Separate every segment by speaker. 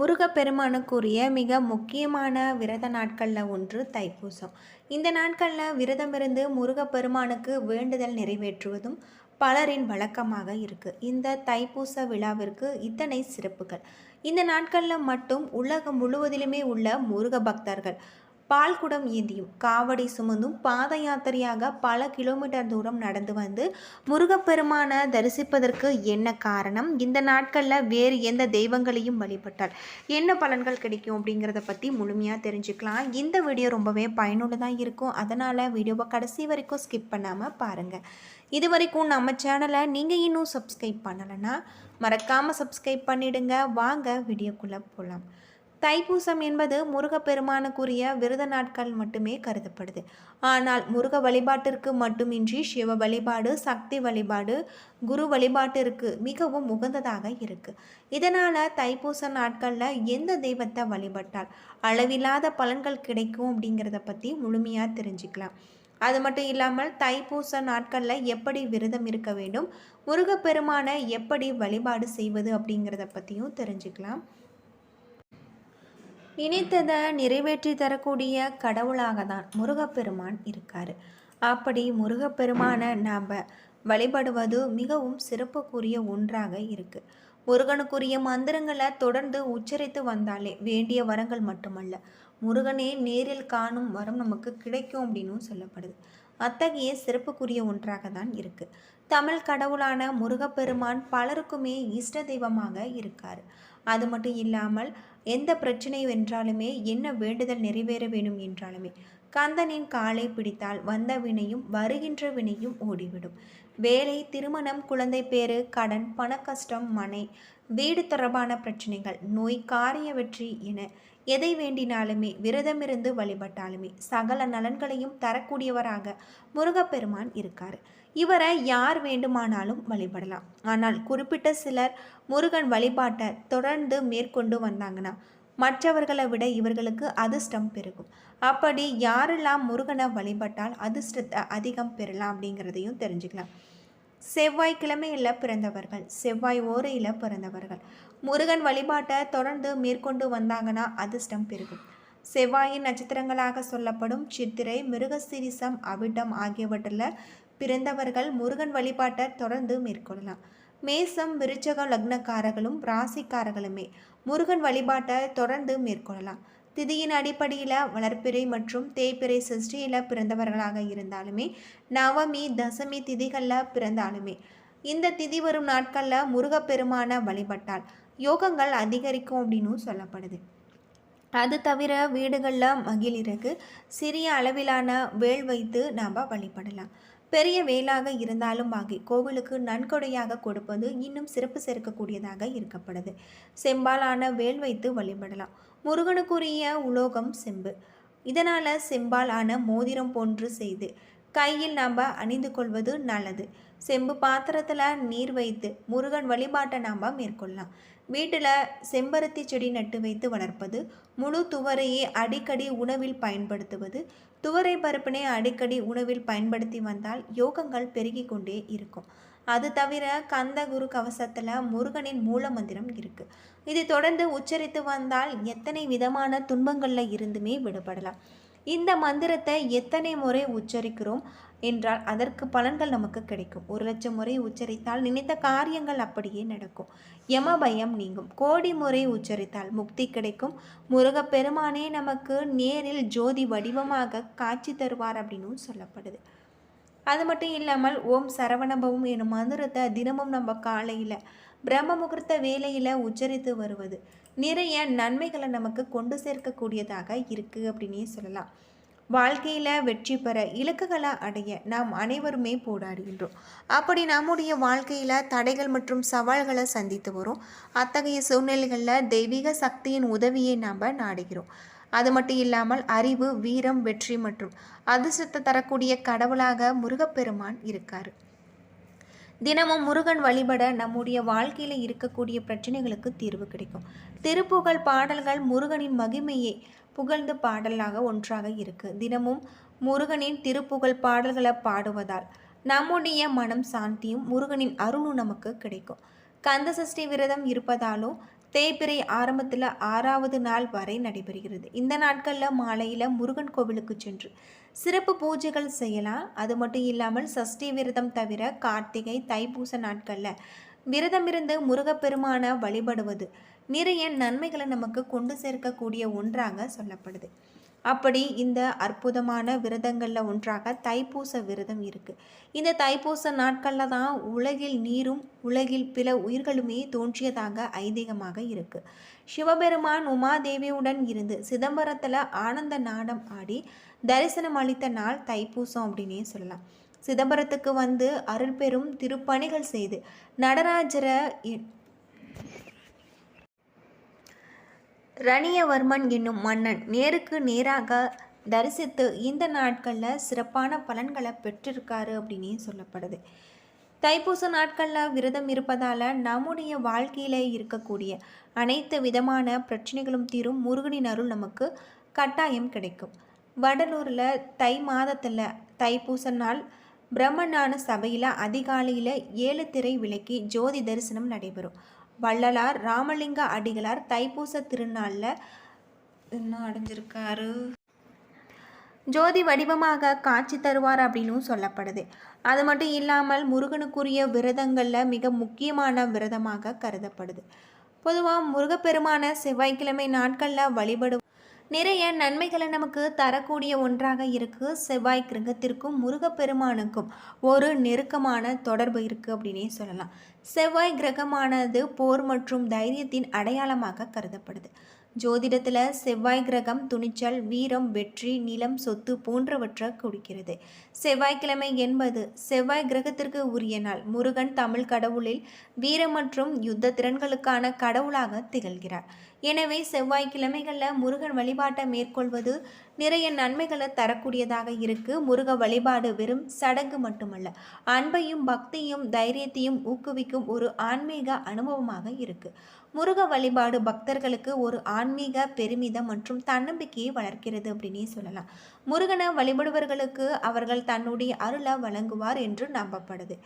Speaker 1: முருகப்பெருமானுக்குரிய மிக முக்கியமான விரத நாட்களில் ஒன்று தைப்பூசம். இந்த நாட்களில் விரதமிருந்து முருகப்பெருமானுக்கு வேண்டுதல் நிறைவேற்றுவதும் பலரின் வழக்கமாக இருக்குது இந்த தைப்பூச விழாவிற்கு இத்தனை சிறப்புகள். இந்த நாட்களில் மட்டும் உலகம் முழுவதிலுமே உள்ள முருக பக்தர்கள் பால்குடம் ஏந்தியும் காவடி சுமந்தும் பாத யாத்திரையாக பல கிலோமீட்டர் தூரம் நடந்து வந்து முருகப்பெருமானை தரிசிப்பதற்கு என்ன காரணம்? இந்த நாட்களில் வேறு எந்த தெய்வங்களையும் வழிபட்டால் என்ன பலன்கள் கிடைக்கும் அப்படிங்கிறத பற்றி முழுமையாக தெரிஞ்சுக்கலாம். இந்த வீடியோ ரொம்பவே பயனுள்ளதாக இருக்கும். அதனால் வீடியோவை கடைசி வரைக்கும் ஸ்கிப் பண்ணாமல் பாருங்கள் இது வரைக்கும் நம்ம சேனலை நீங்கள் இன்னும் சப்ஸ்கிரைப் பண்ணலைன்னா மறக்காமல் சப்ஸ்கிரைப் பண்ணிவிடுங்க வாங்க வீடியோக்குள்ளே போகலாம் தைப்பூசம் என்பது முருகப்பெருமானுக்குரிய விரத நாட்கள் மட்டுமே கருதப்படுது. ஆனால் முருக வழிபாட்டிற்கு மட்டுமின்றி சிவ வழிபாடு சக்தி வழிபாடு குரு வழிபாட்டிற்கு மிகவும் உகந்ததாக இருக்கு. இதனால தைப்பூச நாட்களில் எந்த தெய்வத்தை வழிபட்டால் அளவில்லாத பலன்கள் கிடைக்கும் அப்படிங்கிறத பற்றி முழுமையாக தெரிஞ்சுக்கலாம். அது மட்டும் இல்லாமல் தைப்பூச நாட்களில் எப்படி விரதம் இருக்க வேண்டும் முருகப்பெருமானை எப்படி வழிபாடு செய்வது அப்படிங்கிறத பற்றியும் தெரிஞ்சுக்கலாம். நினைத்ததை நிறைவேற்றி தரக்கூடிய கடவுளாக தான் முருகப்பெருமான் இருக்கார். அப்படி முருகப்பெருமானை நாம் வழிபடுவது மிகவும் சிறப்புக்குரிய ஒன்றாக இருக்குது முருகனுக்குரிய மந்திரங்களை தொடர்ந்து உச்சரித்து வந்தாலே வேண்டிய வரங்கள் மட்டுமல்ல முருகனே நேரில் காணும் வரம் நமக்கு கிடைக்கும் அப்படின்னும் சொல்லப்படுது. அத்தகைய சிறப்புக்குரிய ஒன்றாக தான் இருக்குது தமிழ் கடவுளான முருகப்பெருமான் பலருக்குமே இஷ்ட தெய்வமாக இருக்கார். அது மட்டும் இல்லாமல் எந்த பிரச்சனை வென்றாலுமே என்ன வேண்டுதல் நிறைவேற வேணும் என்றாலுமே கந்தனின் காலை பிடித்தால் வந்த வினையும் வருகின்ற வினையும் ஓடிவிடும். வேலை திருமணம் குழந்தை பேரு கடன் பண கஷ்டம் மனை வீடு தொடர்பான பிரச்சனைகள் நோய் காரிய வெற்றி என எதை வேண்டினாலுமே விரதமிருந்து வழிபட்டாலுமே சகல நலன்களையும் தரக்கூடியவராக முருகப்பெருமான் இருக்கார். இவரை யார் வேண்டுமானாலும் வழிபடலாம். ஆனால் குறிப்பிட்ட சிலர் முருகன் வழிபாட்டை தொடர்ந்து மேற்கொண்டு வந்தாங்கன்னா மற்றவர்களை விட இவர்களுக்கு அதிர்ஷ்டம் பெருகும். அப்படி யாரெல்லாம் முருகனை வழிபட்டால் அதிர்ஷ்டத்தை அதிகம் பெறலாம் அப்படிங்கிறதையும் தெரிஞ்சுக்கலாம். செவ்வாய்க்கிழமையில் பிறந்தவர்கள் செவ்வாய் ஓரையில் பிறந்தவர்கள். முருகன் வழிபாட்டை தொடர்ந்து மேற்கொண்டு வந்தாங்கன்னா அதிர்ஷ்டம் பெருகும். செவ்வாயின் நட்சத்திரங்களாக சொல்லப்படும் சித்திரை மிருகசிரிசம் அவிட்டம் ஆகியவற்றில் பிறந்தவர்கள் முருகன் வழிபாட்டை தொடர்ந்து மேற்கொள்ளலாம். மேசம் விருச்சக லக்னக்காரர்களும் ராசிக்காரர்களுமே முருகன் வழிபாட்டை தொடர்ந்து மேற்கொள்ளலாம். திதியின் அடிப்படையில் வளர்ப்பிறை மற்றும் தேய்பிறை சஷ்டியில் பிறந்தவர்களாக இருந்தாலுமே நவமி தசமி திதிகளில் பிறந்தாலுமே இந்த திதி வரும் நாட்களில் முருகப்பெருமான வழிபட்டால் யோகங்கள் அதிகரிக்கும் அப்படின்னு சொல்லப்படுது. அது தவிர வீடுகளில் மகிழிறகு சிறிய அளவிலான வேல் வைத்து நாம் வழிபடலாம். பெரிய வேலாக இருந்தாலும் ஆகி கோவிலுக்கு நன்கொடையாக கொடுப்பது இன்னும் சிறப்பு சேர்க்கக்கூடியதாக இருக்கப்படுது செம்பாலான வேல் வைத்து வழிபடலாம். முருகனுக்குரிய உலோகம் செம்பு. இதனால் செம்பால் ஆன மோதிரம் போன்று செய்து கையில் நாம் அணிந்து கொள்வது நல்லது. செம்பு பாத்திரத்தில் நீர் வைத்து முருகன் வழிபாட்டை நாம் மேற்கொள்ளலாம். வீட்டில் செம்பருத்தி செடி நட்டு வைத்து வளர்ப்பது முழு துவரையை அடிக்கடி உணவில் பயன்படுத்துவது துவரை பருப்பினை அடிக்கடி உணவில் பயன்படுத்தி வந்தால் யோகங்கள் பெருகி கொண்டே இருக்கும். அது தவிர கந்த குரு கவசத்தில் முருகனின் மூல மந்திரம் இருக்குது இதை தொடர்ந்து உச்சரித்து வந்தால் எத்தனை விதமான துன்பங்களில் இருந்துமே விடுபடலாம். இந்த மந்திரத்தை எத்தனை முறை உச்சரிக்கிறோம் என்றால் அதற்கு பலன்கள் நமக்கு கிடைக்கும். ஒரு லட்சம் முறை உச்சரித்தால் நினைத்த காரியங்கள் அப்படியே நடக்கும். யம பயம் நீங்கும். கோடி முறை உச்சரித்தால் முக்தி கிடைக்கும். முருகப்பெருமானே நமக்கு நேரில் ஜோதி வடிவமாக காட்சி தருவார் அப்படின்னு சொல்லப்படுது. அது மட்டும் இல்லாமல் ஓம் சரவணபவம் எனும் மந்திரத்தை தினமும் நம்ம காலையில் பிரம்ம முகூர்த்த வேலையில் உச்சரித்து வருவது. நிறைய நன்மைகளை நமக்கு கொண்டு சேர்க்கக்கூடியதாக இருக்குது அப்படின்னே சொல்லலாம். வாழ்க்கையில் வெற்றி பெற இலக்குகளை அடைய நாம் அனைவருமே போராடுகின்றோம். அப்படி நம்முடைய வாழ்க்கையில் தடைகள் மற்றும் சவால்களை சந்தித்து வரும். அத்தகைய சூழ்நிலைகளில் தெய்வீக சக்தியின் உதவியை நாம் நாடுகிறோம். அது மட்டும் இல்லாமல் அறிவு வீரம் வெற்றி மற்றும் அதிர்ஷ்டத்தை தரக்கூடிய கடவுளாக முருகப்பெருமான் இருக்கார். தினமும் முருகன் வழிபட நம்முடைய வாழ்க்கையில் இருக்கக்கூடிய பிரச்சனைகளுக்கு தீர்வு கிடைக்கும். திருப்புகழ் பாடல்கள் முருகனின் மகிமையை புகழ்ந்து பாடலாக ஒன்றாக இருக்கு. தினமும் முருகனின் திருப்புகழ் பாடல்களை பாடுவதால் நம்முடைய மனம் சாந்தியும் முருகனின் அருளும் நமக்கு கிடைக்கும். கந்த சஷ்டி விரதம் இருப்பதாலும் தேய்பிறை ஆரம்பத்தில் ஆறாவது நாள் வரை நடைபெறுகிறது. இந்த நாட்களில் மாலையில் முருகன் கோவிலுக்கு சென்று சிறப்பு பூஜைகள் செய்யலாம். அது மட்டும் இல்லாமல் சஷ்டி விரதம் தவிர கார்த்திகை தைப்பூச நாட்களில் விரதமிருந்து முருகப்பெருமான வழிபடுவது நிறைய நன்மைகளை நமக்கு கொண்டு சேர்க்கக்கூடிய ஒன்றாக சொல்லப்படுது. அப்படி இந்த அற்புதமான விரதங்களில் ஒன்றாக தைப்பூச விரதம் இருக்குது இந்த தைப்பூச நாட்களில் தான் உலகில் நீரும் உலகில் பிற உயிர்களுமே தோன்றியதாக ஐதீகமாக இருக்குது சிவபெருமான் உமாதேவியுடன் இருந்து சிதம்பரத்தில் ஆனந்த நாடம் ஆடி தரிசனம் அளித்த நாள் தைப்பூசம் அப்படின்னே சொல்லலாம். சிதம்பரத்துக்கு வந்து அருள் பெறும் திருப்பணிகள் செய்து நடராஜரை ரணியவர்மன் என்னும் மன்னன் நேருக்கு நேராக தரிசித்து இந்த நாட்களில் சிறப்பான பலன்களை பெற்றிருக்காரு அப்படின்னே சொல்லப்படுது. தைப்பூச நாட்களில் விரதம் இருப்பதால் நம்முடைய வாழ்க்கையில் இருக்கக்கூடிய அனைத்து விதமான பிரச்சனைகளும் தீரும். முருகனின் அருள் நமக்கு கட்டாயம் கிடைக்கும். வடலூரில் தை மாதத்தில் தைப்பூச நாள். பிரம்மஞான சபையில் அதிகாலையில் ஏழு திரை விளக்கி ஜோதி தரிசனம் நடைபெறும். வள்ளலார் ராமலிங்க அடிகளார் தைப்பூச திருநாளில் என்ன அடைஞ்சிருக்காரு? ஜோதி வடிவமாக காட்சி தருவார் அப்படின்னும் சொல்லப்படுது. அது மட்டும் இல்லாமல் முருகனுக்குரிய விரதங்களில் மிக முக்கியமான விரதமாக கருதப்படுது. பொதுவாக முருகப்பெருமான செவ்வாய்க்கிழமை நாட்களில் வழிபடும் நிறைய நன்மைகளை நமக்கு தரக்கூடிய ஒன்றாக இருக்குது செவ்வாய் கிரகத்திற்கும் முருகப்பெருமானுக்கும் ஒரு நெருக்கமான தொடர்பு இருக்குது அப்படின்னே சொல்லலாம். செவ்வாய் கிரகமானது போர் மற்றும் தைரியத்தின் அடையாளமாக கருதப்படுது. ஜோதிடத்தில் செவ்வாய் கிரகம் துணிச்சல் வீரம் வெற்றி நிலம் சொத்து போன்றவற்றை கொடுக்கிறது செவ்வாய்க்கிழமை என்பது செவ்வாய் கிரகத்திற்கு உரிய நாள். முருகன் தமிழ் கடவுளில் வீரம் மற்றும் யுத்த திறன்களுக்கான கடவுளாக திகழ்கிறார். எனவே செவ்வாய்க்கிழமைகளில் முருகன் வழிபாட்டை மேற்கொள்வது நிறைய நன்மைகளை தரக்கூடியதாக இருக்கு. முருக வழிபாடு வெறும் சடங்கு மட்டுமல்ல அன்பையும் பக்தியும் தைரியத்தையும் ஊக்குவிக்கும் ஒரு ஆன்மீக அனுபவமாக இருக்கு. முருக வழிபாடு பக்தர்களுக்கு ஒரு ஆன்மீக பெருமிதம் மற்றும் தன்னம்பிக்கையை வளர்க்கிறது அப்படின்னே சொல்லலாம். முருகனை வழிபடுவர்களுக்கு அவர்கள் தன்னுடைய அருளை வழங்குவார் என்று நம்பப்படுது.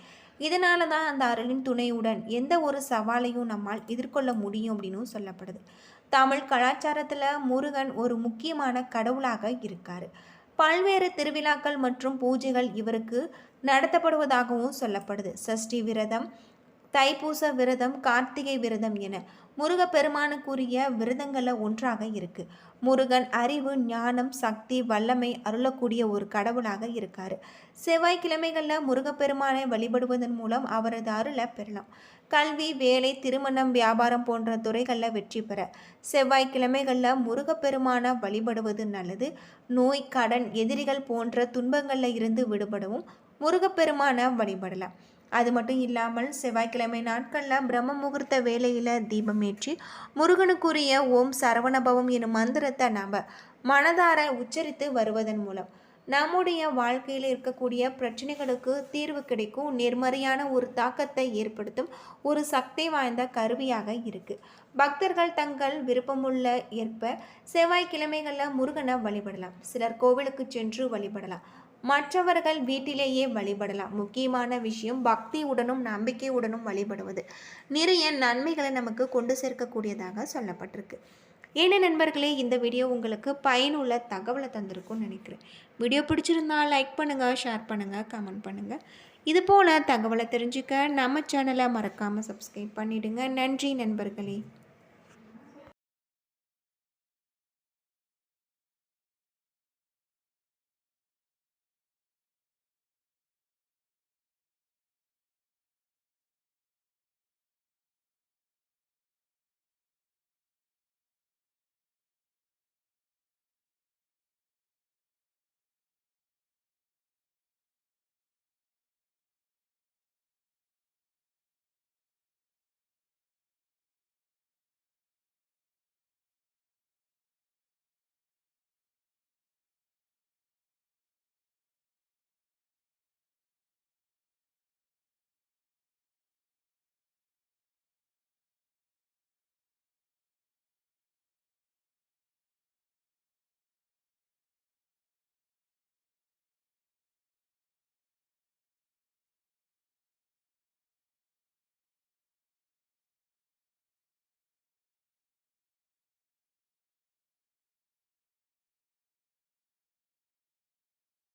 Speaker 1: இதனால தான் அந்த அருளின் துணையுடன் எந்த ஒரு சவாலையும் நம்மால் எதிர்கொள்ள முடியும் அப்படின்னு சொல்லப்படுது. தமிழ் கலாச்சாரத்தில் முருகன் ஒரு முக்கியமான கடவுளாக இருக்கார். பல்வேறு திருவிழாக்கள் மற்றும் பூஜைகள் இவருக்கு நடத்தப்படுவதாகவும் சொல்லப்படுது. சஷ்டி விரதம் தைப்பூச விரதம் கார்த்திகை விரதம் என முருகப்பெருமானுக்குரிய விரதங்களில் ஒன்றாக இருக்கு. முருகன் அறிவு ஞானம் சக்தி வல்லமை அருளக்கூடிய ஒரு கடவுளாக இருக்காரு. செவ்வாய்க்கிழமைகளில் முருகப்பெருமானை வழிபடுவதன் மூலம் அவரது அருளை பெறலாம். கல்வி வேலை திருமணம் வியாபாரம் போன்ற துறைகளில் வெற்றி பெற செவ்வாய்க்கிழமைகளில் முருகப்பெருமான வழிபடுவது நல்லது. நோய் கடன் எதிரிகள் போன்ற துன்பங்களில் இருந்து விடுபடவும் முருகப்பெருமான வழிபடலாம். அது மட்டும் இல்லாமல் செவ்வாய்க்கிழமை நாட்களில் பிரம்ம முகூர்த்த வேலையில் தீபமேற்றி முருகனுக்குரிய ஓம் சரவணபவம் எனும் மந்திரத்தை நாம் மனதார உச்சரித்து வருவதன் மூலம் நம்முடைய வாழ்க்கையில் இருக்கக்கூடிய பிரச்சனைகளுக்கு தீர்வு கிடைக்கும். நேர்மறையான ஒரு தாக்கத்தை ஏற்படுத்தும் ஒரு சக்தி வாய்ந்த கருவியாக இருக்குது பக்தர்கள் தங்கள் விருப்பமுள்ள ஏற்ப செவ்வாய்க்கிழமைகளில் முருகனை வழிபடலாம். சிலர் கோவிலுக்கு சென்று வழிபடலாம். மற்றவர்கள் வீட்டிலேயே வழிபடலாம். முக்கியமான விஷயம் பக்தியுடனும் நம்பிக்கையுடனும் வழிபடுவது. நிறைய நன்மைகளை நமக்கு கொண்டு சேர்க்கக்கூடியதாக சொல்லப்பட்டிருக்கு. ஏன நண்பர்களே இந்த வீடியோ உங்களுக்கு பயனுள்ள தகவலை தந்திருக்கும்னு நினைக்கிறேன். வீடியோ பிடிச்சிருந்தா லைக் பண்ணுங்கள் ஷேர் பண்ணுங்கள் கமெண்ட் பண்ணுங்கள் இது போல் தகவலை தெரிஞ்சுக்க நம்ம சேனலை மறக்காமல் சப்ஸ்கிரைப் பண்ணிவிடுங்க நன்றி நண்பர்களே.